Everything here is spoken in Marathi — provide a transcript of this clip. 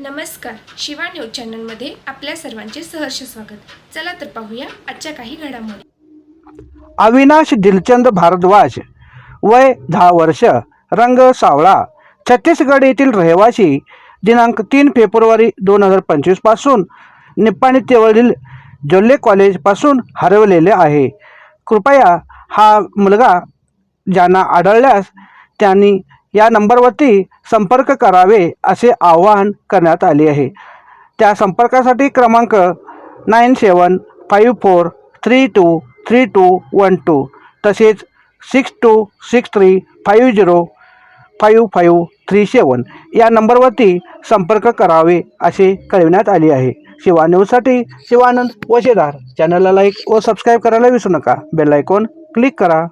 नमस्कार शिवा न्यूज चॅनलमध्ये आपल्या सर्वांचे सहर्ष स्वागत. चला तर पाहूया आजच्या काही घडामोडी. अविनाश दिलचंद भारद्वाज वय दहा वर्ष रंग सावळा छत्तीसगड येथील रहिवासी दिनांक तीन फेब्रुवारी दोन हजार पंचवीसपासून निप्पाणी तेवळील जोल्ले कॉलेजपासून हरवलेले आहे. कृपया हा मुलगा ज्यांना आढळल्यास त्यांनी या नंबरवरती संपर्क करावे असे आवाहन करण्यात आले आहे. त्या संपर्कासाठी क्रमांक nine seven five four three two three two one two तसेच six two six three five zero five five three seven या नंबरवरती संपर्क करावे असे कळविण्यात आले आहे. शिवा न्यूजसाठी शिवानंद वशेदार. चॅनलला लाईक व सबस्क्राईब करायला विसरू नका. बेल आयकॉन क्लिक करा.